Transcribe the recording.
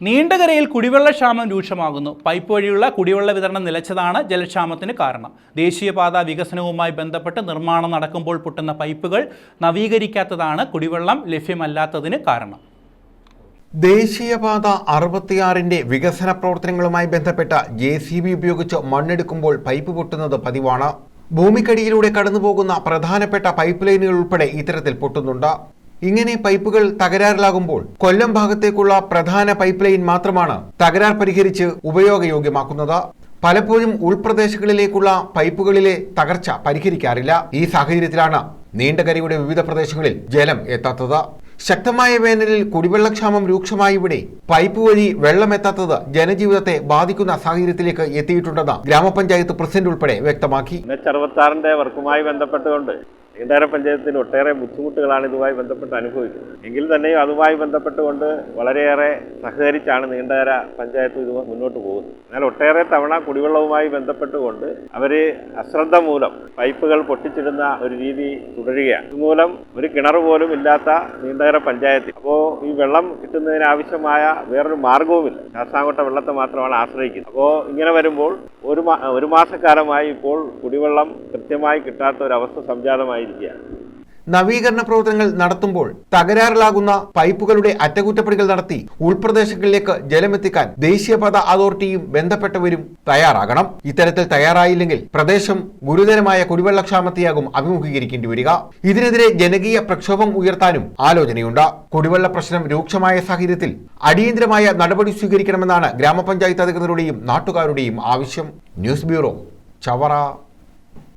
നീണ്ടകരയിൽ കുടിവെള്ളക്ഷാമം രൂക്ഷമാകുന്നു. പൈപ്പ് വഴിയുള്ള കുടിവെള്ള വിതരണം നിലച്ചതാണ് ജലക്ഷാമത്തിന് കാരണം. ദേശീയപാത വികസനവുമായി ബന്ധപ്പെട്ട് നിർമ്മാണം നടക്കുമ്പോൾ പൊട്ടുന്ന പൈപ്പുകൾ നവീകരിക്കാത്തതാണ് കുടിവെള്ളം ലഭ്യമല്ലാത്തതിന് കാരണം. ദേശീയപാത അറുപത്തിയാറിന്റെ വികസന പ്രവർത്തനങ്ങളുമായി ബന്ധപ്പെട്ട ജെ സി ബി ഉപയോഗിച്ച് മണ്ണെടുക്കുമ്പോൾ പൈപ്പ് പൊട്ടുന്നത് പതിവാണ്. ഭൂമിക്കടിയിലൂടെ കടന്നുപോകുന്ന പ്രധാനപ്പെട്ട പൈപ്പ് ലൈനുകൾ ഉൾപ്പെടെ ഇത്തരത്തിൽ പൊട്ടുന്നുണ്ട്. ഇങ്ങനെ പൈപ്പുകൾ തകരാറിലാകുമ്പോൾ കൊല്ലം ഭാഗത്തേക്കുള്ള പ്രധാന പൈപ്പ് ലൈൻ മാത്രമാണ് തകരാർ പരിഹരിച്ച് ഉപയോഗയോഗ്യമാക്കുന്നത്. പലപ്പോഴും ഉൾപ്രദേശങ്ങളിലേക്കുള്ള പൈപ്പുകളിലെ തകർച്ച പരിഹരിക്കാറില്ല. ഈ സാഹചര്യത്തിലാണ് നീണ്ടകരയുടെ വിവിധ പ്രദേശങ്ങളിൽ ജലം എത്താത്തത്. ശക്തമായ വേനലിൽ കുടിവെള്ളക്ഷാമം രൂക്ഷമായ ഇവിടെ പൈപ്പ് വഴി വെള്ളമെത്താത്തത് ജനജീവിതത്തെ ബാധിക്കുന്ന സാഹചര്യത്തിലേക്ക് എത്തിയിട്ടുണ്ടെന്ന് ഗ്രാമപഞ്ചായത്ത് പ്രസിഡന്റ് ഉൾപ്പെടെ വ്യക്തമാക്കി. അറുപത്താറിന്റെ വർക്കുമായി ബന്ധപ്പെട്ടുകൊണ്ട് നീണ്ടകര പഞ്ചായത്തിന് ഒട്ടേറെ ബുദ്ധിമുട്ടുകളാണ് ഇതുമായി ബന്ധപ്പെട്ട് അനുഭവിക്കുന്നത്. എങ്കിൽ തന്നെയും അതുമായി ബന്ധപ്പെട്ടുകൊണ്ട് വളരെയേറെ സഹകരിച്ചാണ് നീണ്ടകര പഞ്ചായത്ത് ഇത് മുന്നോട്ട് പോകുന്നത്. എന്നാൽ ഒട്ടേറെ തവണ കുടിവെള്ളവുമായി ബന്ധപ്പെട്ടുകൊണ്ട് അവർ അശ്രദ്ധ മൂലം പൈപ്പുകൾ പൊട്ടിച്ചിടുന്ന ഒരു രീതി തുടരുകയാണ്. ഇതുമൂലം ഒരു കിണർ പോലും ഇല്ലാത്ത നീണ്ടകര പഞ്ചായത്തിൽ. അപ്പോൾ ഈ വെള്ളം കിട്ടുന്നതിന് ആവശ്യമായ വേറൊരു മാർഗവുമില്ല ശാസ്താംകോട്ട വെള്ളത്തെ മാത്രമാണ് ആശ്രയിക്കുന്നത്. അപ്പോൾ ഇങ്ങനെ വരുമ്പോൾ ഒരു മാസക്കാലമായി ഇപ്പോൾ കുടിവെള്ളം കൃത്യമായി കിട്ടാത്ത ഒരവസ്ഥ സംജാതമായിരിക്കുകയാണ്. നവീകരണ പ്രവർത്തനങ്ങൾ നടത്തുമ്പോൾ തകരാറിലാകുന്ന പൈപ്പുകളുടെ അറ്റകുറ്റപ്പണികൾ നടത്തി ഉൾപ്രദേശങ്ങളിലേക്ക് ജലമെത്തിക്കാൻ ദേശീയപാത അതോറിറ്റിയും ബന്ധപ്പെട്ടവരും തയ്യാറാകണം. ഇത്തരത്തിൽ തയ്യാറായില്ലെങ്കിൽ പ്രദേശം ഗുരുതരമായ കുടിവെള്ളക്ഷാമത്തെയാകും അഭിമുഖീകരിക്കേണ്ടി വരിക. ഇതിനെതിരെ ജനകീയ പ്രക്ഷോഭം ഉയർത്താനും ആലോചനയുണ്ട്. കുടിവെള്ള പ്രശ്നം രൂക്ഷമായ സാഹചര്യത്തിൽ അടിയന്തരമായ നടപടി സ്വീകരിക്കണമെന്നാണ് ഗ്രാമപഞ്ചായത്ത് അധികൃതരുടെയും നാട്ടുകാരുടെയും ആവശ്യം. News bureau Chavara.